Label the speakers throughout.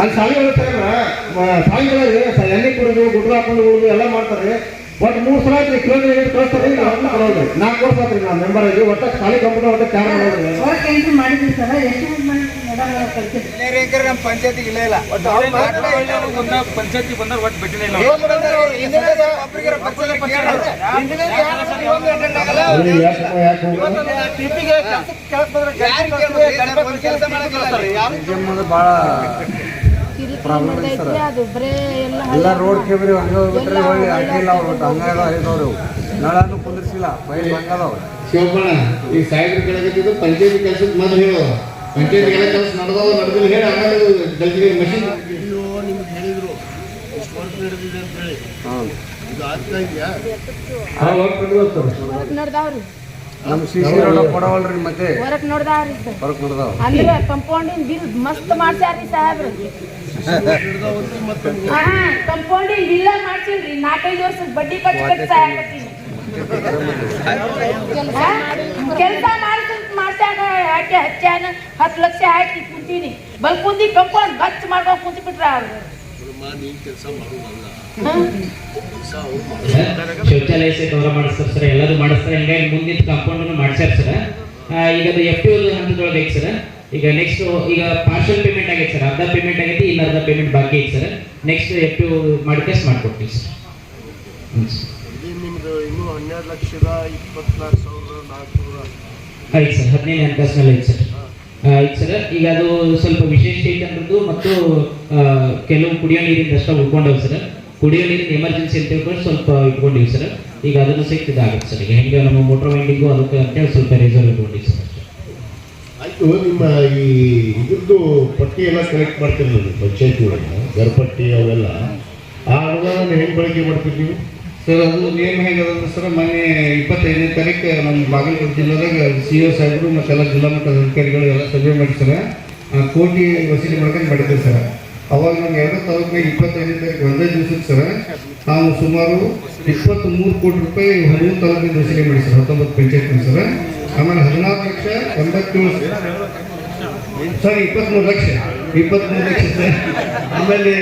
Speaker 1: ಅಲ್ಲಿ ಶಾಲೆಗಳು ಸರ್ ಶಾಲೆಗಳಲ್ಲಿ ಎಣ್ಣೆ ಕುಡಿದು ಗುಡ್ಡ ಹಾಕೊಂಡು ಕುಡಿದು ಎಲ್ಲ ಮಾಡ್ತಾರೆ. ಒಟ್ಟು ಮೂರು ಸಲ ಆಯ್ತು ಕಿಲೋಮೀಟರ್ ಕಳಿಸ್ತಾರೆ. ನಾಲ್ಕು ವರ್ಷ ಆತ್ರಿ ನಾವು ಮೆಂಬರ್ ಆಗಿ. ಒಟ್ಟು ಶಾಲೆ ಕಂಪ್ಯೂಟರ್ ಒಟ್ಟು ಚಾರ್ ಮಾಡೋದು.
Speaker 2: ನಮ್ಮ ಪಂಚಾಯತಿಗೆ ಇಲ್ಲ ಇಲ್ಲ.
Speaker 3: ಪಂಚಾಯತಿ ಬಂದ್ರೆ ಒಟ್ಟು ಬಿಟ್ಟಿಲ್ಲ?
Speaker 2: ಕೆಲಸ ಮಾಡಕ್ಕಿಲ್ಲ.
Speaker 4: ಅದು ಬರೇ ಎಲ್ಲ
Speaker 5: ಎಲ್ಲ ರೋಡ್ ಕೇಬ್ರಿ ಹಂಗೆ ಹೋಗ್ಬಿಟ್ರೆ ಹೊಳ್ಳಿ ಹಾಕಿಲ್ಲ ಅವ್ರು ಒಟ್ಟು ಹಂಗಾಗ ಐದವ್ರು ನಳನು ಕುಂದಿರ್ಸಿಲ್ಲ ಬೈಲ್ ಹಂಗದವ್
Speaker 1: ಶಿವಪ್ಪಣ್ಣ ಈ ಸಾಹೇಬ್ರ ಕೆಳಗಿದ್ದು ಪಂಚಾಯತಿ ಕೆಲಸಕ್ಕೆ ಮೊದಲು ಹೇಳು. ಪಂಚಾಯತಿ ಎಲ್ಲ ಕೆಲಸ ನಡೆದವ ನಡೆದಿಲ್ಲ ಹೇಳಿ ಆಮೇಲೆ ಜಲ್ದಿ ಮಷಿನ್
Speaker 4: ಹೊರಕ್ ನೋಡ್ದಾವ್ರಿ.
Speaker 5: ನಮ್ಮ ಸಿ ಸಿ ರೋಡ್ ಕೊಡವಲ್ರಿ ಮತ್ತೆ.
Speaker 4: ಹೊರಕ್ ನೋಡ್ದಾವ್ರಿ
Speaker 5: ಹೊರಗೆ ಅಂದ್ರೆ
Speaker 4: ಅಂದ್ರ ಕಂಪೌಂಡಿಂಗ್ ಬಿಲ್ ಮಸ್ತ್ ಮಾಡ್ಸ್ಯಾರ್ರಿ ಸಾಹೇಬ್ರು. ಕಂಪೌಂಡಿಂಗ್ ಇಲ್ಲ ಮಾಡ್ತೀನಿ ನಾಲ್ಕೈದು ವರ್ಷದ ಬಡ್ಡಿ ಕೆಲಸ ಹಾಕಿ ಹಚ್ಚಾನ ಹತ್ತು ಲಕ್ಷ ಹಾಕಿ ಕುಂತೀನಿ ಬಲ್ ಕುಂದಿ ಕಂಪೌಂಡ್ ಗಚ್ ಮಾಡ್ಕೊಂಡು ಕುಂತಿ ಬಿಟ್ರ ಅವ್ರು
Speaker 6: ಶೌಚಾಲಯ ಮಾಡಿಸ್ತಾರೆ ಸರ್ ಎಲ್ಲರೂ ಮಾಡಿಸ್ತಾರೆ ಮುಂದಿನ ಕಾಂಪೌಂಡ್ ಈಗ ಅದು ಎಫ್ ಟಿ ಹಂತದೊಳಗೆ ಸರ್ ಈಗ ನೆಕ್ಸ್ಟ್ ಈಗ ಪಾರ್ಷಲ್ ಪೇಮೆಂಟ್ ಆಗೈತೆ ಸರ್ ಅರ್ಧ ಪೇಮೆಂಟ್ ಆಗೈತಿ ಇಲ್ಲ ಅರ್ಧ ಪೇಮೆಂಟ್ ಬಾಕಿ ಐತೆ ಸರ್ ನೆಕ್ಸ್ಟ್ ಎಷ್ಟು ಮಾಡಿ ಟೆಸ್ಟ್ ಮಾಡ್ಕೊಡ್ತೀವಿ ಸರ್
Speaker 7: ನಿಮ್ದು ಇನ್ನೂ ಹನ್ನೆರಡು ಲಕ್ಷದ ಇಪ್ಪತ್ನಾಲ್ಕು ಸಾವಿರದ ನಾಲ್ಕುನೂರ
Speaker 6: ಆಯ್ತು ಸರ್ ಹದಿನೈದು ಹಣಕಾಸಿನಲ್ಲಿ ಐತೆ ಸರ್ ಆಯ್ತು ಸರ್ ಈಗ ಅದು ಸ್ವಲ್ಪ ವಿಶೇಷ ಚೈತನ್ಯದ್ದು ಮತ್ತು ಕೆಲವು ಕುಡಿಯೋ ನೀರಿಂದ ಅಷ್ಟೇ ಉಳ್ಕೊಂಡವ್ ಸರ್ ಕುಡಿಯೋ ನೀರಿನ ಎಮರ್ಜೆನ್ಸಿ ಅಂತ ಹೇಳ್ಕೊಂಡು ಸ್ವಲ್ಪ ಇಟ್ಕೊಂಡಿವಿ ಸರ್ ಈಗ ಅದನ್ನು ಸಿಕ್ತಿದ್ದಾಗುತ್ತೆ ಇದಾಗುತ್ತೆ ಸರ್ ಈಗ ಹೆಂಗೆ ನಮ್ಮ ಮೋಟರ್ ವೈಂಡಿಂಗು ಅದಕ್ಕೆ ಅಂತೇಳಿ ಸ್ವಲ್ಪ ರಿಸರ್ವ್ ಇಟ್ಕೊಂಡಿವಿ ಸರ್
Speaker 7: ನಿಮ್ಮ ಈ ಇದ್ರದ್ದು ಪಟ್ಟಿ ಎಲ್ಲ ಕಲೆಕ್ಟ್ ಮಾಡ್ತಿರಲಿಲ್ಲ ಪಂಚಾಯತಿ ಒಳಗೆ ಗರ್ಪಟ್ಟಿ ಅವೆಲ್ಲ. ಆ ಅನುದಾನ ಹೆಂಗೆ ಬಳಕೆ ಮಾಡ್ತೀರಿ ನೀವು?
Speaker 1: ಸರ್, ಅದು ನೇಮ್ ಹೇಗದಂದ್ರೆ ಸರ್, ಮೊನ್ನೆ ಇಪ್ಪತ್ತೈದನೇ ತಾರೀಕು ನಮ್ಮ ಬಾಗಲಕೋಟೆ ಜಿಲ್ಲೆದಾಗ ಸಿ ಒ ಸಾಹೇಬರು ಮತ್ತೆಲ್ಲ ಜಿಲ್ಲಾ ಮಟ್ಟದ ಅಧಿಕಾರಿಗಳು ಎಲ್ಲ ಸಭೆ ಮಾಡಿ ಸರ್. ಕೋಟಿ ವಸೂಲಿ ಮಾಡ್ಕೊಂಡು ಮಾಡಿದ್ದೇವೆ ಸರ್. ಅವಾಗ ನಮ್ಮ ಎರಡು ತಾಲೂಕಿನಾಗ ಇಪ್ಪತ್ತೈದನೇ ತಾರೀಕು ಒಂದೇ ದಿವಸಕ್ಕೆ ಸರ್, ನಾವು ಸುಮಾರು ಇಪ್ಪತ್ತ್ ಮೂರು ಕೋಟಿ ರೂಪಾಯಿ ಹದಿಮೂರು ತಾಲೂಕಿನ ವಸೂಲಿ ಮಾಡಿ ಸರ್, ಹತ್ತೊಂಬತ್ತು ಪಂಚಾಯತ್ ಸರ್. ಆಮೇಲೆ ಹದಿನಾಲ್ಕು ಲಕ್ಷ ಎಂಬತ್ತೇಳು ಸರ್ ಇಪ್ಪತ್ತ್ಮೂರು ಲಕ್ಷ. ಇಪ್ಪತ್ತ್ಮೂರು ಲಕ್ಷ ಸರ್. ಆಮೇಲೆ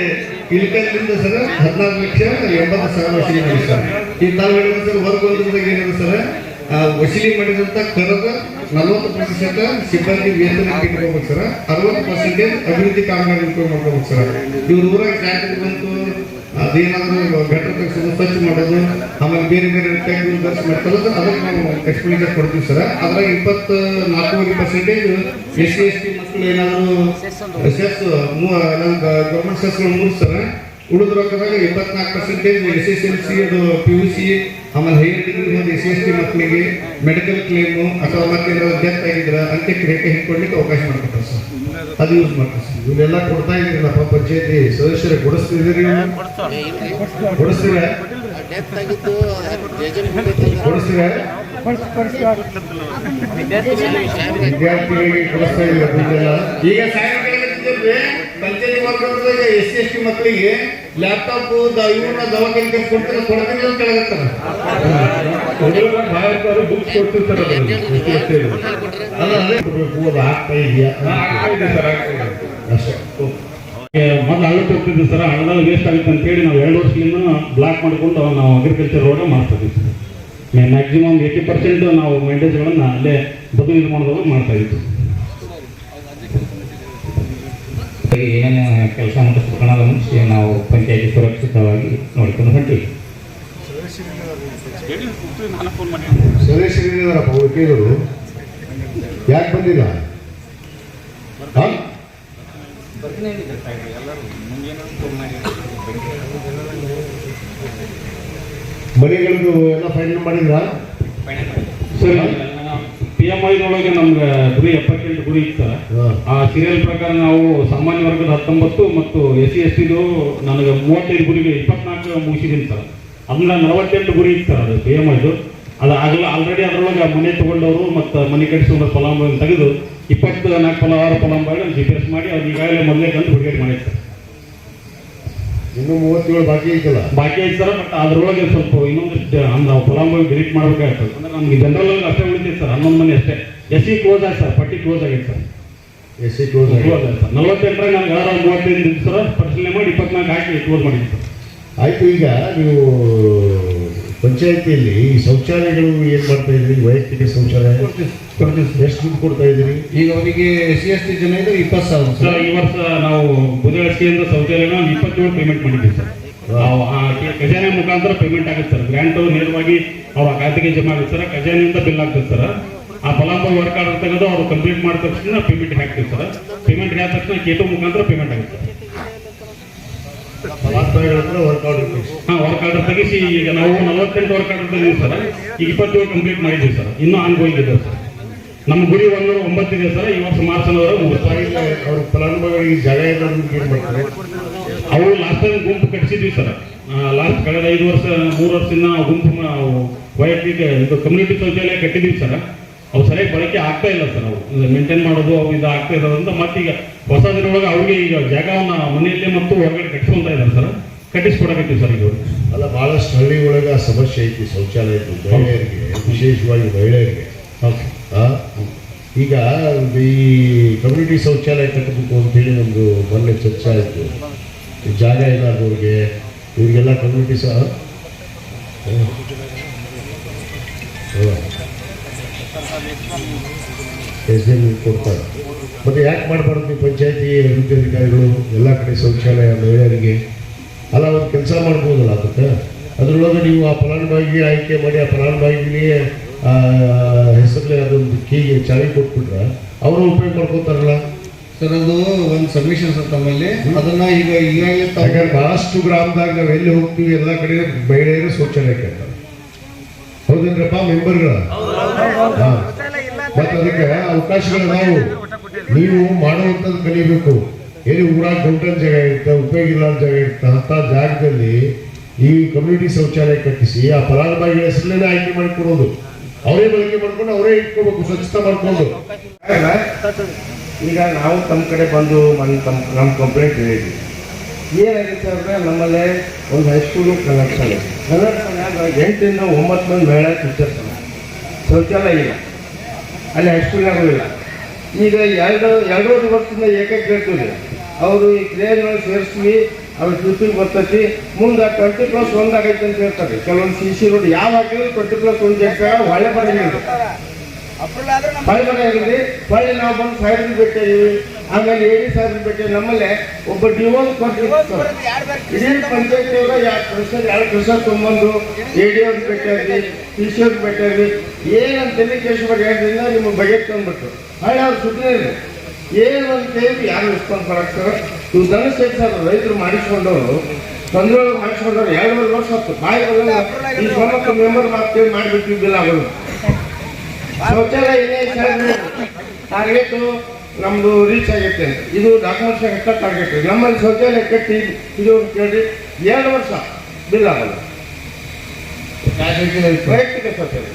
Speaker 1: ಇಳಕಲ್ಲಿಂದ ಸರ್ ಹದಿನಾಲ್ಕು ಲಕ್ಷ ಎಂಬತ್ತು ಸಾವಿರ ವಸೂಲಿ ಮಾಡಿ ಸರ್. ಈ ತಾವು ಹೇಳಿದ ಸರ್ ವರ್ಗ ಒಂದ್ರದಾಗ ಏನಿದೆ ಸರ್? ವಸೂಲಿ ಮಾಡಿದಂಥ ಕರದ ನಲವತ್ತು ಪ್ರತಿಶತ ಸಿಬ್ಬಂದಿ ವೇತನ ಇಟ್ಕೋಬೇಕು ಸರ್. ಅರವತ್ತು ಪರ್ಸೆಂಟೇಜ್ ಅಭಿವೃದ್ಧಿ ಕಾಮಗಾರಿ ಮಾಡ್ಕೋಬೇಕು ಸರ್. ಇವ್ರ ಊರಾಗ ಬಂತು ಅದೇನಾದರೂ ಗಟ್ಟರ ತೆಗ್ಸೋದು ಸ್ವಚ್ಛ ಮಾಡೋದು ಆಮೇಲೆ ಬೇರೆ ಬೇರೆ ಟೈಮ್ ಖರ್ಚು ಮಾಡ್ಕೊಳ್ಳೋದು ಅದಕ್ಕೆ ನಾವು ಎಕ್ಸ್ಪ್ಲೇಷನ್ ಕೊಡ್ತೀವಿ ಸರ್. ಅದ್ರಾಗ ಇಪ್ಪತ್ತು ನಾಲ್ಕೂವರೆ percentage S C S T ಮಕ್ಕಳು ಏನಾದರೂ ಸೆಸ್ ಗೌರ್ಮೆಂಟ್ ಸೆಸ್ಗಳು ಮೂರು ಸರ್. ಉಳಿದ ರೊಕ್ಕದಾಗ ಇಪ್ಪತ್ನಾಲ್ಕು percentage S S L C ಅದು ಪಿ ಯು ಸಿ ಆಮೇಲೆ higher degree S C S T ಮಕ್ಕಳಿಗೆ ಮೆಡಿಕಲ್ ಕ್ಲೇಮು ಅಥವಾ ಮತ್ತೇನಾದ್ರು ಡೆತ್ ಆಗಿದ್ರೆ ಅಂತ್ಯಕ್ರಿಯೆಗೆ ಅವಕಾಶ ಮಾಡ್ಕೊತಾರೆ ಸರ್. ಅದು ಯೂಸ್ ಮಾಡ್ತಾರೆ ಸರ್.
Speaker 7: ಇವನ್ನೆಲ್ಲ ಕೊಡ್ತಾ ಇದ್ದೀರಲ್ಲಪ್ಪ ಪಂಚಾಯತಿ ಸದಸ್ಯರಿಗೆ ಕೊಡಿಸ್ತಿದ್ದೀರಿ ಕೊಡಿಸ್ತೀರ? ಕೊಡಿಸ್ತೀರ ವಿದ್ಯಾರ್ಥಿಗಳಿಗೆ ಕೊಡಿಸ್ತಾ ಇದ್ದೀರ
Speaker 1: ಈಗ ಸಾಯಂಕಾಲ ಪಂಚಾಯತಿ ವರ್ಗದಾಗ ಎಸ್ ಸಿ, ಎಸ್ ಟಿ ಮಕ್ಕಳಿಗೆ ಲ್ಯಾಪ್ಟಾಪ್ ಇವನ್ನ ದವಾಖಾನೆ ಕೊಡ್ತಾರೆ, ಕೊಡ್ತೀನಿ ಅಂತ ಹೇಳಿರ್ತಾರೆ
Speaker 7: ಬುಕ್ಸ್ ಕೊಡ್ತಿರ್ತಾರೆ ಆಗ್ತಾ ಇದೆಯಾ?
Speaker 8: ಮೊದಲು ಹಳ್ಳಕ್ಕೆ ಹೋಗ್ತಿದ್ವಿ ಸರ್ ಹಳ್ಳದಲ್ಲಿ ವೇಸ್ಟ್ ಆಗುತ್ತೆ ಅಂತೇಳಿ ನಾವು ಎರಡು ವರ್ಷದಿಂದ ಬ್ಲಾಕ್ ಮಾಡಿಕೊಂಡು ನಾವು ಅಗ್ರಿಕಲ್ಚರ್ ರೋಡ್ ಮಾಡ್ತಾ ಇದ್ವಿ ಸರ್ ಮ್ಯಾಕ್ಸಿಮಮ್ ಏಯ್ಟಿ ಪರ್ಸೆಂಟ್ ನಾವು ಮೆಂಟೇಜ್ಗಳನ್ನು ಅಲ್ಲೇ ಬದಲು ಇದು ಮಾಡೋದಾಗ ಮಾಡ್ತಾ ಇದ್ವಿ
Speaker 6: ಏನೇನು ಕೆಲಸ ಮುಗಿಸ್ಬೇಕನ್ನೋದು ಮುಂಚೆ ನಾವು ಪಂಚಾಯತಿ ಸುರಕ್ಷಿತವಾಗಿ ನೋಡ್ಕೊಂಡು ಹೊಂಟೀವಿ.
Speaker 3: ಸುರೇಶ್
Speaker 7: ಸದಸ್ಯರಿದ್ದಾರಪ್ಪ ವಕೀಲರು ಯಾಕೆ ಬಂದಿಲ್ಲ? ಮನೆಗಳದ್ದು ಎಲ್ಲ ಫೈನಲ್ ಮಾಡಿದ್ರಾ
Speaker 8: ಸರಿ. ಎಂ ಐದೊಳಗೆ ನಮ್ಗೆ ಗುರಿ ಎಪ್ಪತ್ತೆಂಟು ಗುರಿ ಇತ್ತು ಆ ಸೀರಿಯಲ್ ಪ್ರಕಾರ ನಾವು ಸಾಮಾನ್ಯ ವರ್ಗದ ಹತ್ತೊಂಬತ್ತು ಮತ್ತು ಎಸ್ ಸಿ ಎಸ್ ಟಿದು ನನಗೆ ಮೂವತ್ತೈದು ಗುರಿಗೆ ಇಪ್ಪತ್ನಾಲ್ಕು ಮುಗಿಸಿದ್ದೀನಿ ಸರ್. ಅಂದ್ರೆ ನಲವತ್ತೆಂಟು ಗುರಿ ಇತ್ತು ಸರ್ ಅದು ಪಿ ಎಂ ಐದು. ಅದು ಆಗಲ್ಲ ಆಲ್ರೆಡಿ ಅದರೊಳಗೆ ಮನೆ ತಗೊಂಡವರು ಮತ್ತು ಮನೆ ಕಟ್ಟಿಸಿದ ಫಲಾನುಭವಿ ತೆಗೆದು ಇಪ್ಪತ್ತು ನಾಲ್ಕು ಫಲ ಆರು ಫಲಾನುಭವಿಗಳನ್ನು ಜಿ ಪಿ ಎಸ್ ಮಾಡಿ ಅವ್ರು ಈಗಾಗಲೇ ಮೊದಲೇ ತಂದು ಬಿಡುಗಡೆ ಮಾಡಿದೆ ಸರ್.
Speaker 7: ಇನ್ನೂ ಮೂವತ್ತೇಳು ಬಾಕಿ ಐತಲ್ಲ?
Speaker 8: ಬಾಕಿ ಐತೆ ಸರ್ ಬಟ್ ಅದ್ರೊಳಗೆ ಸ್ವಲ್ಪ ಇನ್ನೊಂದಿಷ್ಟು ನಾವು ಫಲಾನುಭವಿ ಡಿಲೀಟ್ ಮಾಡ್ಬೇಕಾಗ್ತದೆ. ಅಂದ್ರೆ ನಮ್ಗೆ ಜನರಲ್ ಅಷ್ಟೇ ಸರ್ ಹನ್ನೊಂದು ಮನೆ ಅಷ್ಟೇ. ಎಸ್ ಸಿ ಕ್ಲೋಸ್ ಆಗಿ ಸರ್ ಪಟ್ಟಿ ಕ್ಲೋಸ್ ಆಗಿದೆ ಸರ್.
Speaker 7: ಎಸ್ ಸಿ ಕ್ಲೋಸ್ ಆಗಿದೆ
Speaker 8: ನಲವತ್ತೆಂಟರಾಗ ನನಗೆ ಯಾರು ಮೂವತ್ತೈದು ದಿನ ಸರ್ ಪರಿಶೀಲನೆ ಮಾಡಿ ಇಪ್ಪತ್ನಾಲ್ಕು ಹಾಕಿ ಕ್ಲೋಸ್ ಮಾಡಿ ಸರ್.
Speaker 7: ಆಯ್ತು ಈಗ ನೀವು ಪಂಚಾಯತಿಯಲ್ಲಿ ಈ ಶೌಚಾಲಯಗಳು ಏನು ಮಾಡ್ತಾ ಇದ್ರಿ ವೈಯಕ್ತಿಕ ಶೌಚಾಲಯ?
Speaker 1: ಸರ್.
Speaker 7: ಎಷ್ಟು ದುಡ್ಡು ಕೊಡ್ತಾ ಇದ್ದೀರಿ?
Speaker 1: ಈಗ ಅವರಿಗೆ ಎಸ್ ಸಿ ಎಸ್ ಟಿ ಜನ ಇದ್ರೆ ಇಪ್ಪತ್ತು ಸಾವಿರ
Speaker 8: ಸರ್.
Speaker 1: ಸರ್
Speaker 8: ಈ ವರ್ಷ ನಾವು ಬುಧವಾರ ಶೌಚಾಲಯನ ಒಂದು ಇಪ್ಪತ್ತೇಳು ಪೇಮೆಂಟ್ ಮಾಡಿದ್ದೀವಿ ಸರ್. ನಾವು ಆ ಖಜಾನೆ ಮುಖಾಂತರ ಪೇಮೆಂಟ್ ಆಗುತ್ತೆ ಸರ್. ಗ್ರಾಂಟ್ ನೇರವಾಗಿ ಅವ್ರ ಖಾತೆಗೆ ಜಮಾ ಆಗುತ್ತೆ ಸರ್. ಖಜಾನೆಯಿಂದ ಬಿಲ್ ಆಗ್ತದೆ ಸರ್. ಆ ಫಲಾನುಭವಿ ವರ್ಕ್ ಆರ್ಡರ್ ತೆಗೆದು ಅವ್ರು ಕಂಪ್ಲೀಟ್ ಮಾಡಿದ ತಕ್ಷಣ ಪೇಮೆಂಟ್ ಹಾಕ್ತೀವಿ ಸರ್. ಪೇಮೆಂಟ್ ಆದ ತಕ್ಷಣ ಕೇಟು ಮುಖಾಂತರ ಪೇಮೆಂಟ್ ಆಗುತ್ತೆ ಹಾ ವರ್ಕ್ ಆರ್ಡರ್ ತೆಗಿಸಿ. ಈಗ ನಾವು ನಲವತ್ತೆಂಟು ವರ್ಕ್ ಆರ್ಡರ್ ತೆಗೆದಿವಿ ಸರ್. ಈಗ ಇಪ್ಪತ್ತೇಳು ಕಂಪ್ಲೀಟ್ ಮಾಡಿದ್ದೀವಿ ಸರ್. ಇನ್ನೂ ಆನ್ಗೋಯಿಂಗ್ ಇದೆ ಸರ್. ನಮ್ಮ ಗುರಿ ಒಂದೂರ ಒಂಬತ್ತಿದೆ ಸರ್. ಈ ವರ್ಷ ಮಾರ್ಚ್ ಅನ್ನೋದ್ರ ಮುಗಿಸ್ತಾರೆ
Speaker 7: ಅವ್ರ ಫಲಾನುಭವಿಗಳಿಗೆ ಜಾಗ ಇರೋದಕ್ಕೆ ಏನ್ ಮಾಡ್ತಾರೆ?
Speaker 8: ಅವು ಲಾಸ್ಟ್ ಟೈಮ್ ಗುಂಪು ಕಟ್ಟಿಸಿದ್ವಿ ಸರ್. ಲಾಸ್ಟ್ ಕಳೆದ ಐದು ವರ್ಷ ಮೂರು ವರ್ಷದಿಂದ ಗುಂಪು ವೈಯಕ್ತಿಕ ಇದು ಕಮ್ಯುನಿಟಿ ಶೌಚಾಲಯ ಕಟ್ಟಿದ್ವಿ ಸರ್. ಅವು ಸರಿಯಾಗಿ ಬಳಕೆ ಆಗ್ತಾ ಇಲ್ಲ ಸರ್ ಅವು ಮೇಂಟೈನ್ ಮಾಡೋದು ಅವು ಇದು ಆಗ್ತಾ ಇರೋದ್ರಿಂದ ಮತ್ತೀಗ ಹೊಸ ದಿನದೊಳಗೆ ಅವ್ರಿಗೆ ಈಗ ಜಾಗವನ್ನು ಮನೆಯಲ್ಲೇ ಮತ್ತು ಹೊರಗಡೆ ಕಟ್ಟಿಸ್ಕೊಂತ ಇದ್ದಾರೆ ಸರ್. ಕಟ್ಟಿಸ್ಕೊಡಕತ್ತೀವಿ ಸರ್ ಇವರು
Speaker 7: ಅಲ್ಲ ಭಾಳಷ್ಟು ಹಳ್ಳಿ ಒಳಗೆ ಸಮಸ್ಯೆ ಐತಿ ಶೌಚಾಲಯದ್ದು ಮಹಿಳೆಯರಿಗೆ ವಿಶೇಷವಾಗಿ ಮಹಿಳೆಯರಿಗೆ? ಈಗ ಈ ಕಮ್ಯುನಿಟಿ ಶೌಚಾಲಯ ಕಟ್ಟಬೇಕು ಅಂತೇಳಿ ನಮ್ಮದು ಮೊನ್ನೆ ಚರ್ಚೆ ಆಯಿತು. ಜಾಗ ಇಲ್ಲದವ್ರಿಗೆ ಇವರಿಗೆಲ್ಲ ಕಮ್ಯುನಿಟಿ ಸಹ ಕೊಡ್ತಾರೆ. ಮತ್ತು ಯಾಕೆ ಮಾಡಬಾರ್ದು ನೀವು ಪಂಚಾಯತಿ, ಅಭಿವೃದ್ಧಿ ಅಧಿಕಾರಿಗಳು, ಎಲ್ಲ ಕಡೆ ಶೌಚಾಲಯ, ಮಹಿಳೆಯರಿಗೆ? ಅಲ್ಲ ಒಂದು ಕೆಲಸ ಮಾಡ್ಬೋದಲ್ಲ ಅದಕ್ಕೆ? ಅದರೊಳಗೆ ನೀವು ಆ ಫಲಾನುಭವಿಗೆ ಆಯ್ಕೆ ಮಾಡಿ, ಆ ಫಲಾನುಭವಿಗೆ ಹೆಸರಲ್ಲಿ ಅದೊಂದು ಕೀಗೆ ಚಾವಿ ಕೊಟ್ಬಿಟ್ರೆ, ಅವರು ಉಪಯೋಗ ಮಾಡ್ಕೋತಾರಲ್ಲ?
Speaker 1: ಸರ್ ಅದು ಒಂದು ಸಬ್ಮಿಷನ್ ಸರ್ ತಮ್ಮಲ್ಲಿ ಅದನ್ನ ಈಗ ಈಗಾಗಲೇ
Speaker 7: ಯಾಕಂದ್ರೆ ಬಹಳಷ್ಟು ಗ್ರಾಮದಾಗ ನಾವು ಎಲ್ಲಿ ಹೋಗ್ತೀವಿ ಎಲ್ಲ ಕಡೆ ಮಹಿಳೆಯರು ಶೌಚಾಲಯ ಕೇಳ್ತಾರೆ. ಹೌದೇನ್ರಪ್ಪ ಮೆಂಬರ್ಗಳ? ಮತ್ತೆ ಅದಕ್ಕೆ ಅವಕಾಶಗಳು ನಾವು ನೀವು ಮಾಡುವಂಥದ್ದು ಕಲಿಬೇಕು. ಎಲ್ಲಿ ಊರಾಗ ದೊಡ್ಡ ಜಾಗ ಇರುತ್ತೆ ಉಪಯೋಗ ಇಲ್ಲ ಜಾಗ ಇರುತ್ತೆ ಅಂತ ಜಾಗದಲ್ಲಿ ಈ ಕಮ್ಯುನಿಟಿ ಶೌಚಾಲಯ ಕಟ್ಟಿಸಿ ಆ ಫಲಾನುಭವಿಗಳ ಹೆಸರಲ್ಲೇ ಆಯ್ಕೆ ಮಾಡಿಕೊಡೋದು ಅವರೇ ಬಳಕೆ ಮಾಡ್ಕೊಂಡು ಅವರೇ ಇಟ್ಕೋಬೇಕು ಸ್ವಚ್ಛತೆ ಮಾಡ್ಕೊಂಡು
Speaker 5: ಈಗ ನಾವು ತಮ್ಮ ಕಡೆ ಬಂದು ಮನೆ ತಮ್ಮ ನಮ್ಮ ಕಂಪ್ಲೇಂಟ್ ಹೇಳಿದ್ವಿ. ಏನಾಗಿತ್ತು ಅಂದರೆ ನಮ್ಮಲ್ಲೇ ಒಂದು ಹೈಸ್ಕೂಲು ಕನ್ನಡ ಶಾಲೆ ಕನ್ನಡ ಶಾಲೆ ಎಂಟರಿಂದ ಒಂಬತ್ತು ಮಂದಿ ಮಹಿಳಾ ಟೀಚರ್ಸ್ ಶೌಚಾಲಯ ಇಲ್ಲ. ಅಲ್ಲಿ ಹೈಸ್ಕೂಲ್ನಾಗೂ ಇಲ್ಲ. ಈಗ ಎರಡು, ಎರಡೂವರೆ ವರ್ಷದಿಂದ ಏಕೈಕ ಕೇಳ್ತೀವಿ ಅವರು ಈ ಕ್ರಿಯೆಗಳನ್ನ ಸೇರಿಸ್ತೀವಿ ಅವ್ರ ಟ್ರಿಪ್ಪಿಗೆ ಬರ್ತೈತಿ, ಮುಂದೆ ಟ್ವೆಂಟಿ ಪ್ಲಸ್ ಒಂದು ಆಗೈತೆ ಅಂತ ಹೇಳ್ತಾರೆ. ಕೆಲವೊಂದು ಸಿ ಸಿ ರೋಡ್ ಯಾವ ಹಾಕಿದ್ರು ಟ್ವೆಂಟಿ ಪ್ಲಸ್ ಒಂದು ಜಾಗ ಒಳ್ಳೆ
Speaker 2: ಆದ್ರೆ ನಮ್ಮ
Speaker 5: ಹೊಳ್ಳಿ ನಾವು ಬಂದು ಸಾಹೇಬ್ರಿಗೆ ಭೇಟಿಯಾಗಿವಿ ಆಮೇಲೆ ಎ ಡಿ ಸಾಹೇಬ್ರಿಗೆ ಭೇಟಿ ನಮ್ಮಲ್ಲೇ ಒಬ್ಬ
Speaker 2: ಡಿವೋಸ್ ಬೇಕು
Speaker 5: ಇಡೀ ಪಂಚಾಯತ್ ಎರಡು ಪ್ರೆಷರ್ ಎರಡು ಪ್ರೆಷರ್ ತೊಗೊಂಬಂದು ಎ ಡಿ ಅವ್ರಿಗೆ ಭೇಟಿಯಾಗಿ ಪಿ ಸಿ ಅವ್ರಿಗೆ ಭೇಟಿಯಾಗಿ ಏನಂತ ಕೇಶವರ್ ಹೇಳಿದ್ರಿಂದ ನಿಮ್ಮ ಬಜೆಟ್ ಬಗೆಟ್ ತಂದ್ಬಿಟ್ಟು ಹಳ್ಳಿ ಅವ್ರು ಸುಮ್ಮನೆ ಇಲ್ಲ. ಏನು ಅಂತ ಕೇಳಿ ಯಾರು ರೆಸ್ಪಾನ್ಸ್ ಮಾಡಾಕ್ತಾರೆ ಇವು ಧನಶೇಖರ್ ಸರ್ ರೈತರು ಮಾಡಿಸ್ಕೊಂಡವರು. ತಂದ್ರೊಳಗೆ ಮಾಡಿಸ್ಕೊಂಡವ್ರು. ಎರಡೂವರೆ ವರ್ಷ ಹತ್ತು ಬಾಯಿ ಈ ಸೋಮಕ್ಕ ಮೆಂಬರ್ ಮಾಡ್ತೇವೆ ಮಾಡಿಬಿಟ್ಟು ಬಿಲ್ ಆಗೋದು ಶೌಚಾಲಯ ಇದೆ ಟಾರ್ಗೆಟ್ ನಮ್ದು ರೀಚ್ ಆಗುತ್ತೆ. ಅಂತ ಇದು ಡಾಕ್ಯುಮೆಂಟ್ಸ್ ಅಷ್ಟ ಟಾರ್ಗೆಟ್ ನಮ್ಮಲ್ಲಿ ಶೌಚಾಲಯ ಕಟ್ಟಿ ಇದು ಅಂತ ಕೇಳಿ ಎರಡು ವರ್ಷ ಬಿಲ್ ಆಗಲ್ಲ. ವೈಯಕ್ತಿಕ ಶೌಚಾಲಯ.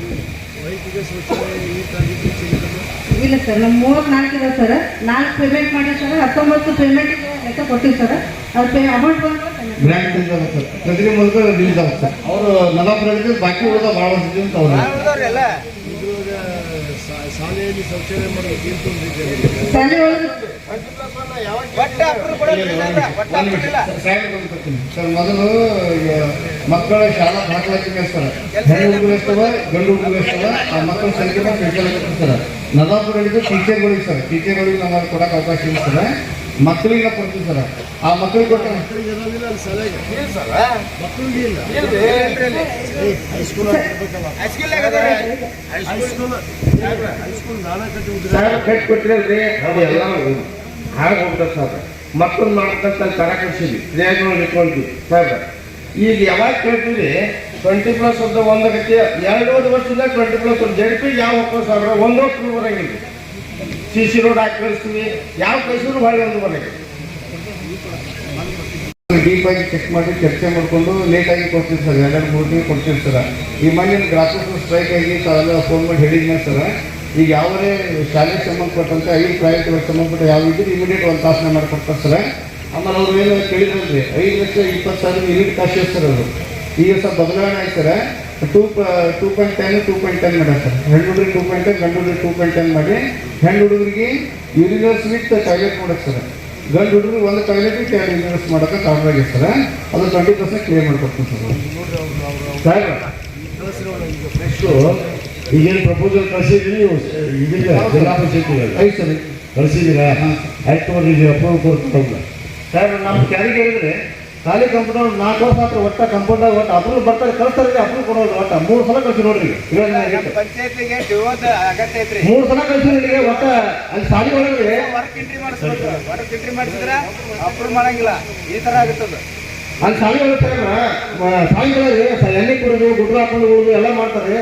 Speaker 9: ಇಲ್ಲ ಸರ್ ನಮ್ಮ ಮೂವತ್ತು ನಾಲ್ಕು ಇದೆ ಸರ್. ನಾಲ್ಕು ಪೇಮೆಂಟ್ ಮಾಡಿ ಸರ್. ಹತ್ತೊಂಬತ್ತು ಪೇಮೆಂಟ್ ಅಂತ ಕೊಟ್ಟಿವಿ ಸರ್. ಅದು ಪೇ ಅಮೌಂಟ್
Speaker 1: ಬಂದ್ರೆ ಬ್ಯಾಂಕ್ ಸರ್. ಪ್ರತಿ ಮೂಲಕ ರಿಲೀಸ್ ಆಗುತ್ತೆ. ಅವರು ನಲವತ್ತು ಬಾಕಿ ಉಳಿದ ಭಾಳ ಅಂತ ಅವ್ರು.
Speaker 2: ಕೊಡೋದಿಲ್ಲ ಒಟ್ಟ ಅಪ್ರೂವ್ ಇಲ್ಲ
Speaker 1: ಸರ್ ಮೊದಲು ಮಕ್ಕಳ ಶಾಲಾ ದಾಖಲಾತಿಗೆ ಸರ್ ಹೆಣ್ಣು ಹುಡುಗರು ಎಷ್ಟವ? ಗಂಡು ಹುಡುಗರು ಎಷ್ಟವ? ಆ ಮಕ್ಕಳ ಸಂಖ್ಯೆ ಸರ್ ನದಾಪುರಲ್ಲಿದ್ದು ಟೀಚರ್ಗಳಿಗೆ ಸರ್ ಟೀಚರ್ಗಳಿಗೆ ನಮ್ಮಲ್ಲಿ ಕೊಡಕ್ಕೆ ಅವಕಾಶ ಇಲ್ಲ ಸರ್ ಮಕ್ಕಳಿಗೆ ಕೊಡ್ತೀವಿ ಸರ್. ಆ ಮಕ್ಕಳಿಗೆ ಕೊಟ್ಟ
Speaker 5: ಕಟ್ಟಿ ಕೊಟ್ಟಿರಲ್ರಿ ಅದು ಎಲ್ಲ ಹಾಗೆ ಹೋಗ್ತದೆ ಸರ್. ಮಕ್ಕಳು ಮಾಡ್ತಂತ ತರ ಕಟ್ಸಿದ್ವಿ. ಕ್ರಿಯಾಗಳು ಇಟ್ಕೊಂಡ್ವಿ ಸರ್. ಈಗ ಯಾವಾಗ ಕೇಳ್ತೀವಿ ಟ್ವೆಂಟಿ ಪ್ಲಸ್ ಅಂತ ಒಂದಾಗತ್ತೆ ಎರಡೂವರೆ ವರ್ಷದಿಂದ ಟ್ವೆಂಟಿ ಪ್ಲಸ್ ಒಂದು ಜಡ್ಪಿ ಯಾವ ಒಪ್ಪತ್ತು ಸಾವಿರ ಒಂದು ವರ್ಷ ಬರಂಗಿಲ್ಲ ಸಿ ಸಿ ರೋಡ್ ಹಾಕಿ ಕಳಿಸ್ತೀವಿ ಯಾವ ಕಳಿಸಿದ್ರು ಭಾಳ ಒಂದು ಬರಂಗಿಲ್ಲ
Speaker 1: ಡೀಪ್ ಆಗಿ ಚೆಕ್ ಮಾಡಿ ಚರ್ಚೆ ಮಾಡಿಕೊಂಡು ಲೇಟಾಗಿ ಕೊಡ್ತೀವಿ ಸರ್, ಎರಡೆರಡು ಮೂರು ತಿಂಗಳು ಕೊಡ್ತೀವಿ ಸರ್. ಈ ಮೊನ್ನೆ ಗ್ರಾಹಕರು ಸ್ಟ್ರೈಕ್ ಆಗಿ ತಾವೆಲ್ಲ ಫೋನ್ ಮಾಡಿ ಹೇಳಿದ್ನ ಸರ್. ಈಗ ಯಾವುದೇ ಶಾಲೆಗೆ ಸಂಬಂಧಪಟ್ಟಂತೆ ಐದು ಪ್ರೈವೇಟ್ಗಳಿಗೆ ಸಂಬಂಧಪಟ್ಟ ಯಾವ ಇದ್ರೂ ಇಮಿಡಿಯೇಟ್ ಒಂದು ತಾಸನ ಮಾಡಿಕೊಡ್ತಾರೆ ಸರ್. ಆಮೇಲೆ ಅವ್ರು ಏನು ಕೇಳಿದ್ರಿ ಐದು ಲಕ್ಷ ಇಪ್ಪತ್ತು ಸಾವಿರ ಯೂನಿಟ್ ಕಾಸ್ಟ್ ಸರ್ ಅವರು ಈಗ ಸರ್ ಬದಲಾವಣೆ ಆಯ್ತು sir. Two two point ten two point ten ಮಾಡ್ಯಾರ ಸರ್. ಹೆಣ್ಣು ಹುಡುಗರಿಗೆ ಟೂ ಪಾಯಿಂಟ್ ಟೆನ್ ಗಂಡು ಹುಡುಗರಿಗೆ ಟೂ ಪಾಯಿಂಟ್ ಟೆನ್ ಮಾಡಿ ಹೆಣ್ಣು ಹುಡುಗರಿಗೆ ಯೂನಿವರ್ಸ್ ವಿತ್ ಟಾಯ್ಲೆಟ್ ಮಾಡಕ್ಕೆ ಸರ್. ಗಂಡು ಹುಡುಗರಿಗೆ ಒಂದು ಟಾಯ್ಲೆಟ್ ಎರಡು ಯೂನಿವರ್ಸ್ ಮಾಡೋಕೆ ಆರ್ಡರ್ ಆಗಿದೆ ಸರ್. ಅದು ಟ್ವೆಂಟಿ ಪರ್ಸೆಂಟ್ ಕ್ಲಿಯರ್ ಮಾಡ್ಕೊಡ್ತೀನಿ ಸರ್.
Speaker 7: ನೆಕ್ಸ್ಟು ಈಗೇನು ಪ್ರಪೋಸಲ್ ಕಳಿಸಿದ್ರಿ ನೀವು? ಇದಿಲ್ಲ ಜಿಲ್ಲಾ ಪಂಚಾಯತಿಗೆ
Speaker 1: ಐದು ಸರಿ.
Speaker 7: ಕಳಿಸಿದ್ದೀರಾ? ಆಯ್ತು ಅವ್ರಿಗೆ ಅಪ್ರೂವ್ ಕೊಡ್ತಾರೆ
Speaker 1: ಸರ್ ನಮ್ಮ ಕ್ಯಾರಿಗೆ ಹೇಳಿದ್ರೆ ಖಾಲಿ ಕಂಪೌಂಡ್ ನಾಲ್ಕು ವರ್ಷ ಹತ್ರ ಒಟ್ಟ ಕಂಪೌಂಡ್ ಒಟ್ಟು ಅಪ್ರೂವ್ ಬರ್ತಾರೆ ಕಳಿಸ್ತಾರೆ ಅಪ್ರೂವ್ ಕೊಡೋದು ಒಟ್ಟ. ಮೂರು ಸಲ ಕಳಿಸಿ ನೋಡ್ರಿ. ಮೂರು ಸಲ ಕಳಿಸಿ ನಿಮಗೆ ಒಟ್ಟ ಅಲ್ಲಿ ಸಾಲಿ ಒಳಗೆ
Speaker 2: ವರ್ಕ್ ಎಂಟ್ರಿ ಮಾಡಿಸ್ಬೇಕು. ವರ್ಕ್ ಎಂಟ್ರಿ ಮಾಡಿಸಿದ್ರೆ ಅಪ್ರೂವ್ ಮಾಡಂಗಿಲ್ಲ. ಈ ತರ ಆಗುತ್ತದ.
Speaker 1: ಅಲ್ಲಿ ಸಾಲಿ ಒಳಗೆ ಸಾಲಿ ಒಳಗೆ ಎಣ್ಣೆ ಕುಡಿದು ಗುಡ್ರ ಹಾಕೊಂಡು ಹೋಗುದು ಎಲ್ಲ ಮಾಡ್ತಾರೆ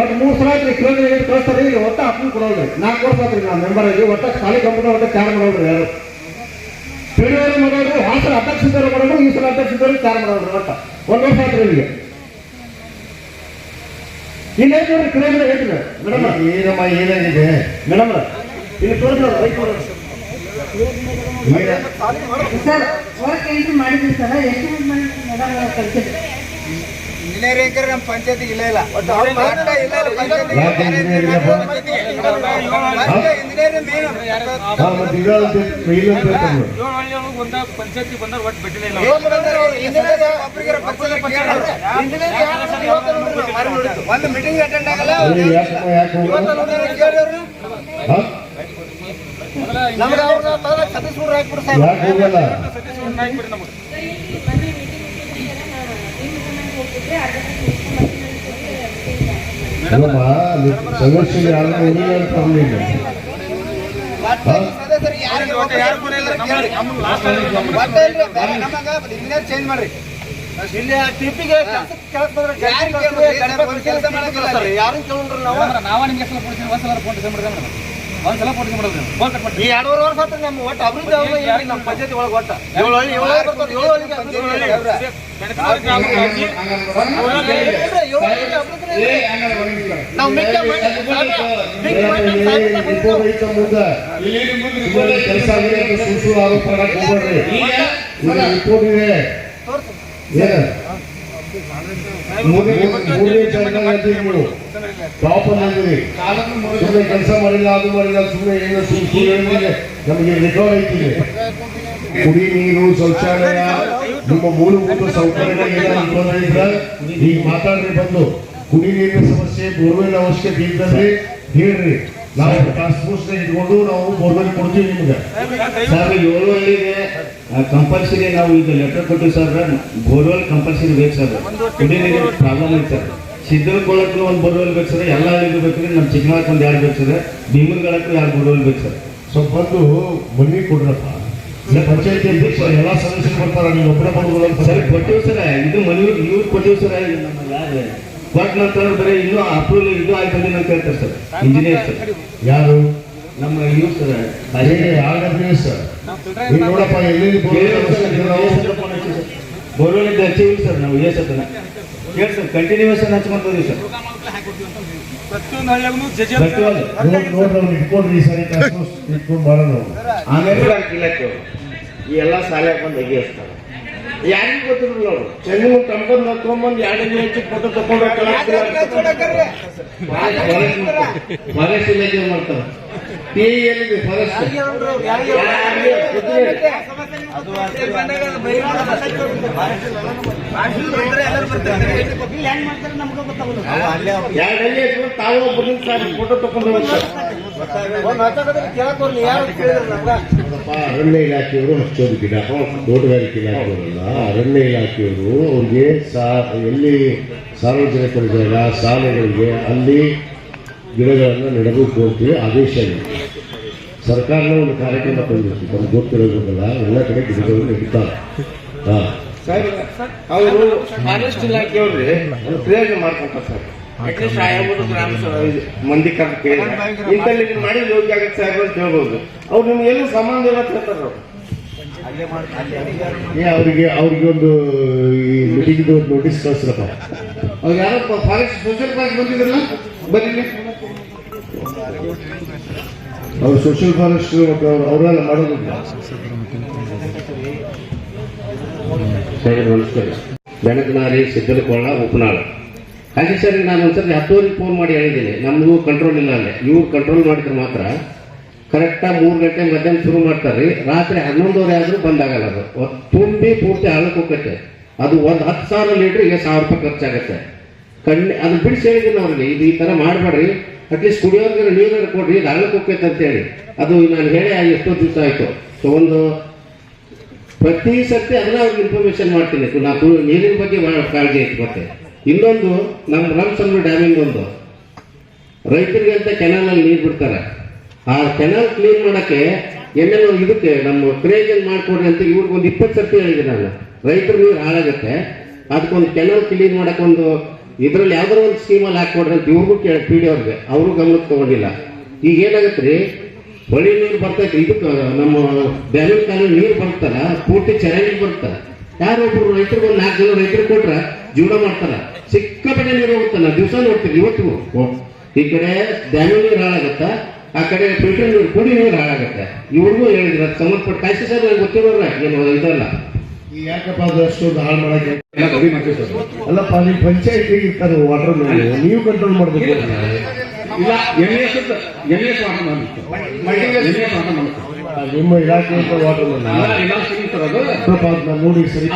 Speaker 1: ಒಟ್ಟು ಮೂರು ಸಲ ಆಯ್ತು ಕಿಲೋಮೀಟರ್ ಕಳಿಸ್ತಾರೆ ಇಲ್ಲಿ ಒಟ್ಟ ಅಪ್ರೂವ್ ಕೊಡೋದು. ನಾಲ್ಕು ವರ್ಷ ಆತ್ರಿ ನಾವು ಮೆಂಬರ್ ಆಗಿ. ಒಟ್ಟ ಖಾಲಿ ಕಂಪೌಂಡ್ ಒಟ್ಟ ಚಾರ್ ಮಾಡೋದ್ರಿ ಯಾರು? ಪಿಡಿಯೋರು ಮಾಡೋರು ಹಾಸನ ಅಧ್ಯಕ್ಷರು ಮಾಡೋರು ಈ ಸಲ ಅಧ್ಯಕ್ಷರು ಚಾರ್ ಮಾಡೋದು ಒಟ್ಟ ಒಂದು ವರ್ಷ ಆದ್ರೆ ಇಲ್ಲಿಗೆ ಇಲ್ಲಿ ಐತೆ ನೋಡ್ರಿ ಕಿಲೋಮೀಟರ್ ಐತಿ ಮೇಡಮ್
Speaker 7: ಏನಮ್ಮ ಏನಾಗಿದೆ?
Speaker 1: ಮೇಡಮ್ ಇಲ್ಲಿ ತೋರಿಸ್ತಾರೆ ಬೈಕ್
Speaker 9: ಸರ್ ವರ್ಕ್ ಎಂಟ್ರಿ ಮಾಡಿದ್ವಿ ಸರ್ ಎಷ್ಟು ಮಾಡಿ ಮೇಡಮ್ ಕಳಿಸಿದ್ರಿ?
Speaker 2: ಇಂಜಿನಿಯರಿಂಗ್ ನಮ್ಮ ಪಂಚಾಯತಿಗೆ ಇಲ್ಲ ಇಲ್ಲ.
Speaker 3: ಒಂದ ಪಂಚಾಯತಿ ಬಂದ್ರೆ ಒಟ್ಟು ಬಿಟ್ಟಿಲ್ಲ.
Speaker 2: ಒಂದು ಮೀಟಿಂಗ್ ಅಟೆಂಡ್ ಆಗಲ್ಲ. ಅವ್ರು
Speaker 7: ಅವ್ರಿಗೆ ಯಾಕಮ್ಮ ಯಾಕೆ ಹೋಗಲ್ಲ?
Speaker 2: ಇವತ್ತು ನೋಡಿದ್ರೆ ಮತ್ತೆ ಇಲ್ರಿ, ಬೇರೆ ನಮಗ ಇಂಜಿನಿಯರ್ ಚೇಂಜ್ ಮಾಡ್ರಿ ಇಲ್ಲಿ ಟಿಪಿಗೆ ಕೆಲಸ ಮಾಡಕ್ಕಿಲ್ಲ ಯಾರು ಕೇಳಿದ್ರು ನಾವು
Speaker 3: ನಾವ ನಿಮ್ಗೆ ಎಷ್ಟು ಕೊಡ್ತೀನಿ ಒಂದ್ಸಲ ಫೋನ್ ಮಾಡಿದ್ರೆ ಮೇಡಮ್ ಒಂದ್ಸಲ ಫೋನ್ ಡಿಸೈಡ್ ಮಾಡಿದ್ರೆ ಫೋನ್ ಕಟ್ ಮಾಡಿ.
Speaker 2: ಈ ಎರಡೂವರೆ ವರ್ಷ ಆತ್ರಿ ನಮ್ಮ ಒಟ್ಟು ಅಭಿವೃದ್ಧಿ ಅವ್ರು ಇಲ್ರಿ ನಮ್ಮ ಪಂಚಾಯತಿ ಒಳಗೆ ಒಟ್ಟು? ಏಳು ಹಳ್ಳಿ ಏಳು ಹಳ್ಳಿ ಬರ್ತಾವ್ರಿ, ಏಳು ಹಳ್ಳಿಗೆ ಅಭಿವೃದ್ಧಿ ಇಲ್ಲ ಅವ್ರ. ನಾವು ಮಿಕ್ಕ ಮಾಡಿ ಮಾಡಿ
Speaker 7: ಮುಂದೆ ಕೆಲಸ ಆಗಿದೆ ಅಂತ ಸುಳ್ಳು ಸುಳ್ಳು ಆರೋಪ ಮಾಡಕ್ ಹೋಗ್ಬೇಡ್ರಿ ಇದು ರಿಪೋರ್ಟ್ ಇದೆ ಏನು ಮೂರನೇ ಮೂರನೇ ಚರಣ ಅಂತೀವಿ ನೀವು ಟಾಪ್ ಅಂದಿರಿ ಸುಮ್ಮನೆ ಕೆಲಸ ಮಾಡಿಲ್ಲ, ಅದು ಮಾಡಿಲ್ಲ ಸುಮ್ಮನೆ ಏನು ಸುಮ್ಮನೆ ನಮಗೆ ರೆಕಾರ್ಡ್ ಐತಿದೆ. ಕುಡಿ ನೀರು ಶೌಚಾಲಯ, ನಿಮ್ಮ ಮೂಲಭೂತ ಸೌಕರ್ಯ ಏನಾದ್ರು ತೊಂದರೆ ಇದ್ರೆ. ಈಗ ಮಾತಾಡ್ರಿ ಬಂದು. ಕುಡಿ ನೀರಿನ ಸಮಸ್ಯೆ, ಬೋರ್ವೆಲ್ ಅವಶ್ಯಕತೆ ಇದ್ದಲ್ಲಿ ಹೇಳ್ರಿ. ನಾವು ಟಾಸ್ಕ್ ಫೋರ್ಸ್ ಇಟ್ಕೊಂಡು ನಾವು ಬೋರ್ವೆಲ್ ಕೊಡ್ತೀವಿ ನಿಮ್ಗೆ.
Speaker 10: ಸರ್ ಏಳು ಕಂಪಲ್ಸರಿ ನಾವು ಈಗ ಲೆಟರ್ ಕೊಟ್ಟಿವಿ ಸರ್ ಬೋರ್ವೆಲ್ ಕಂಪಲ್ಸರಿ ಬೇಕು ಸರ್ ಕುಡಿ ನೀರಿನ ಪ್ರಾಬ್ಲಮ್ ಐತೆ ಸರ್ ಸಿದ್ದರಕೊಳಕ್ಕೂ ಒಂದು ಬೋರ್ವೆಲ್ ಬೇಕು ಸರ್ ಎಲ್ಲ ಹಳ್ಳಿಗೂ ಬೇಕು ನಮ್ಮ ಚಿಕ್ಕನಾಳಕ್ಕೆ ಒಂದು ಎರಡು ಬೇಕು ಸರ್ ಭೀಮನ್ಗಳಕ್ಕೂ ಯಾರು ಬೋರ್ವೆಲ್ ಬೇಕು ಸರ್.
Speaker 7: ಸ್ವಲ್ಪ ಬಂದು ಮನಿ ಕೊಡ್ರಪ್ಪ. ಇಲ್ಲ ಪಂಚಾಯತಿ ಅಧ್ಯಕ್ಷ ಎಲ್ಲ ಸದಸ್ಯರು ಬರ್ತಾರ ನೀವು ಒಬ್ಬರ ಬಂದು
Speaker 10: ಸರ್ ಕೊಟ್ಟಿವಿ ಸರ್ ಇದು ಮನೆ ಇವ್ರು ಕೊಟ್ಟಿವಿ ಸರ ಇದು ನಮ್ಮ ಯಾರು? ಕೊಟ್ಟ ನಂತರ ಬರೀ ಇನ್ನೂ ಅಪ್ರೂವಲ್ ಇದು ಆಯ್ತು ಅಂತ ಕೇಳ್ತಾರೆ ಸರ್ ಇಂಜಿನಿಯರ್ ಸರ್.
Speaker 7: ಯಾರು?
Speaker 10: ನಮ್ಮ ಇವ್ರು ಸರ್
Speaker 7: ಅದೇ ಆಗದೇ ಸರ್. ನೋಡಪ್ಪ ಎಲ್ಲಿ ಬೋರ್ವೆಲ್
Speaker 10: ಇದ್ದು ಹಚ್ಚಿವಿ ಸರ್ ನಾವು ಸತನ ಹೇಳಿ ಸರ್ ಕಂಟಿನ್ಯೂಸ್ ಹಚ್ಕೊಂತೀವಿ ಸರ್
Speaker 3: ಪ್ರತಿಯೊಂದು ಹಳ್ಳಿಯಾಗೂ ಜಜೆ
Speaker 7: ನೋಡ್ರಿ ಇಟ್ಕೊಂಡ್ರಿ ಈ ಸಾರಿ ಇಟ್ಕೊಂಡು ಮಾಡೋಣ
Speaker 10: ಆಮೇಲೆ ಇಲಾಖೆ ಈ ಎಲ್ಲ ಶಾಲೆ ಬಂದು ತೆಗಿಸ್ತಾರೆ ಯಾರಿಗೂ ಗೊತ್ತಿರಲಿಲ್ಲ ಅವರು.
Speaker 7: ಚೆನ್ನಾಗಿ ತಂಬಂದು ತೊಗೊಂಬಂದು ಎರಡು ದಿನ ಹೆಚ್ಚು ಫೋಟೋ ತಗೊಂಡು
Speaker 10: ಫಾರೆಸ್ಟ್ ಇಲಾಖೆ ಮಾಡ್ತಾರೆ.
Speaker 7: ಹಚ್ಕೊಂಡು ತಾವು ಒಬ್ಬರಿಂದ ಸರ್ ಫೋಟೋ ತಗೊಂಡು ಅರಣ್ಯ ಇಲಾಖೆಯವರು ಹಚ್ಚೋದು ಗಿಡ ತೋಟಗಾರಿಕೆ ಇಲಾಖೆಯವರಲ್ಲ ಅರಣ್ಯ ಇಲಾಖೆಯವರು ಅವ್ರಿಗೆ ಸಾ ಎಲ್ಲಿ ಸಾರ್ವಜನಿಕರ ಜಾಗ ಶಾಲೆಗಳಿಗೆ ಅಲ್ಲಿ ಗಿಡಗಳನ್ನು ನೆಡಬೇಕು ಅಂತೇಳಿ ಆದೇಶ ಇದೆ. ಸರ್ಕಾರನ ಒಂದು ಕಾರ್ಯಕ್ರಮ ತಂದಿತ್ತು ನಮ್ಗೆ ಗೊತ್ತಿರೋದ್ರಲ್ಲ ಎಲ್ಲ ಕಡೆ ಗಿಡಗಳನ್ನು ನೆಡ್ತಾರೆ. ಹಾ.
Speaker 10: ಅವರು ಫಾರೆಸ್ಟ್ ಇಲಾಖೆಯವ್ರಿ ಪ್ರಯೋಜನ ಮಾಡ್ಕೊಂತಾರೆ ಸರ್. ಅಟ್ಲೀಸ್ಟ್ ಆಯಾಬೋದು ಗ್ರಾಮ ಮಂದಿ ಕರೆದು ಕೇಳಿದ್ರೆ ಇಂಥಲ್ಲಿ ನೀವು ಮಾಡಿ ಯೋಗ್ಯ ಆಗತ್ತೆ ಸಾಹೇಬ್ ಅಂತ ಹೇಳ್ಬೋದು. ಅವ್ರು ನಿಮ್ಗೆ ಎಲ್ಲೂ ಸಂಬಂಧ ಇಲ್ಲ ಅಂತ ಹೇಳ್ತಾರೆ ಅವ್ರು.
Speaker 7: ಏ ಅವರಿಗೆ ಅವ್ರಿಗೆ ಒಂದು ಈ ಮೀಟಿಂಗ್ ಒಂದು ನೋಟಿಸ್ ಕಳಿಸ್ರಪ್ಪ.
Speaker 1: ಅವ್ರು ಯಾರೋ ಫಾರೆಸ್ಟ್ ಸೋಷಿಯಲ್ ಪಾರ್ಕ್ ಬಂದಿದ್ರಲ್ಲ ಬರೀಲಿ
Speaker 7: ಅವ್ರು ಸೋಷಿಯಲ್ ಫಾರೆಸ್ಟ್ ಮತ್ತು ಅವ್ರು ಅವರೆಲ್ಲ ಮಾಡೋದಿಲ್ಲ
Speaker 10: ಬೆನಕನಾರಿ ಸಿದ್ದಲಕೋಳ ಉಪನಾಳ.
Speaker 11: ಹಾಗೆ ಸರ್ ನಾನು ಒಂದ್ಸರಿ ಹತ್ತುವರೆಗೆ ಫೋನ್ ಮಾಡಿ ಹೇಳಿದ್ದೀನಿ. ನಮಗೂ ಕಂಟ್ರೋಲ್ ಇಲ್ಲ ಅಲ್ಲೇ. ಇವ್ರು ಕಂಟ್ರೋಲ್ ಮಾಡಿದ್ರೆ ಮಾತ್ರ ಕರೆಕ್ಟಾಗಿ ಮೂರು ಗಂಟೆ ಮಧ್ಯಾಹ್ನ ಶುರು ಮಾಡ್ತಾರೆ ರಾತ್ರಿ ಹನ್ನೊಂದುವರೆ ಆದರೂ ಬಂದಾಗಲ್ಲ ಅದು. ತುಂಬಿ ಪೂರ್ತಿ ಹಳಕ್ಕೆ ಹೋಗುತ್ತೆ. ಅದು ಒಂದು ಹತ್ತು ಸಾವಿರ ಲೀಟ್ರಿಗೆ ಸಾವಿರ ರೂಪಾಯಿ ಖರ್ಚಾಗುತ್ತೆ. ಕಣ್ಣು ಅದು ಬಿಡಿಸಿ ಹೇಳಿದ್ದೀನಿ ಅವ್ರಿಗೆ. ಇದು ಈ ಥರ ಮಾಡಬೇಡ್ರಿ. ಅಟ್ಲೀಸ್ಟ್ ಕುಡಿಯೋರ್ಗೆ ನೀರು ಕೊಡ್ರಿ ಇದು ಹೋಗ್ಬೇಕು ಅಂತೇಳಿ ಅದು ನಾನು ಹೇಳಿ ಎಷ್ಟೋ ದಿವಸ ಆಯಿತು. ಸೊ ಒಂದು ಪ್ರತಿ ಸರ್ತಿ ಅದನ್ನ ಅವ್ರಿಗೆ ಇನ್ಫಾರ್ಮೇಶನ್ ಮಾಡ್ತೀನಿ. ನಾವು ನೀರಿನ ಬಗ್ಗೆ ಬಹಳ ಕಾಳಜಿ ಇಟ್ಕೊತೆ ಇನ್ನೊಂದು ನಮ್ಮ ರಾಮಸಂದ್ರ ಡ್ಯಾಮಿಂದ ಒಂದು. ರೈತರಿಗೆ ಅಂತ ಕೆನಾಲಲ್ಲಿ ನೀರು ಬಿಡ್ತಾರೆ. ಆ ಕೆನಾಲ್ ಕ್ಲೀನ್ ಮಾಡೋಕ್ಕೆ ಎಲ್ಲೆಲ್ಲೋ ಇದಕ್ಕೆ ನಮ್ಮ ಕ್ರೇಜಲ್ ಮಾಡ್ಕೊಡ್ರಿ ಅಂತ ಇವ್ರಿಗೆ ಒಂದು ಇಪ್ಪತ್ತು ಸರ್ತಿ ಹೇಳಿದೆ ನಾನು. ರೈತರು ನೀರು ಹಾಳಾಗುತ್ತೆ. ಅದಕ್ಕೊಂದು ಕೆನಾಲ್ ಕ್ಲೀನ್ ಮಾಡಕ್ಕೆ ಒಂದು ಇದ್ರಲ್ಲಿ ಯಾವ್ದಾರ ಒಂದು ಸ್ಕೀಮಲ್ಲಿ ಹಾಕೊಡ್ರಿ ಅಂತ ಇವ್ರಿಗೂ ಕೇಳಿ ಪಿ ಡಿ ಅವ್ರಿಗೆ. ಅವರು ಗಮನಕ್ಕೆ ತಗೊಂಡಿಲ್ಲ. ಈಗ ಏನಾಗತ್ತೆ ರೀ? ಹೊಳಿ ನೀರು ಬರ್ತೈತಿ. ಇದಕ್ಕೆ ನಮ್ಮ ಡ್ಯಾಮಿನ ಕಾಲ ನೀರು ಬರ್ತಲ್ಲ ಪೂರ್ತಿ ಬರ್ತಾರ ಯಾರೋ ಒಬ್ರು ರೈತರಿಗೆ ಒಂದು ನಾಲ್ಕು ಜನ ರೈತರು ಕೊಟ್ರ ಜೀವನ ಮಾಡ್ತಾರ. ಸಿಕ್ಕಾಪಟ್ಟೆ ನೀರು ಹೋಗುತ್ತಲ್ಲ ದಿವಸ ನೋಡ್ತೀವಿ ಇವತ್ತಿಗೂ. ಈ ಕಡೆ ಡ್ಯಾಮಿನ ನೀರು ಹಾಳಾಗತ್ತ? ಆ ಕಡೆ ಫಿಲ್ಟರ್ ನೀರು, ಕುಡಿ ನೀರು ಹಾಳಾಗತ್ತೆ. ಇವ್ರಿಗೂ ಹೇಳಿದ್ರು ಸಂಬಂಧಪಟ್ಟ ಕಾಯಿಸಿ ಸರ್ ಗೊತ್ತಿರೋರ, ಏನು ಇದಲ್ಲ.
Speaker 7: ಯಾಕಪ್ಪ ಅದು ಅಷ್ಟೊಂದು ಹಾಳು ಮಾಡಕ್ಕೆ ಅಲ್ಲಪ್ಪ ನಿಮ್ಮ ಪಂಚಾಯಿತಿ ಇರ್ತಾರೆ ವಾಟರ್ ನೀವು ಕಂಟ್ರೋಲ್ ಮಾಡಬೇಕು.
Speaker 1: ಇಲ್ಲ M S water M S water
Speaker 7: ನಿಮ್ಮ ಇಲಾಖೆ ವಾಟರ್ ಸ್ವಲ್ಪ ನೋಡಿ ಸರಿ.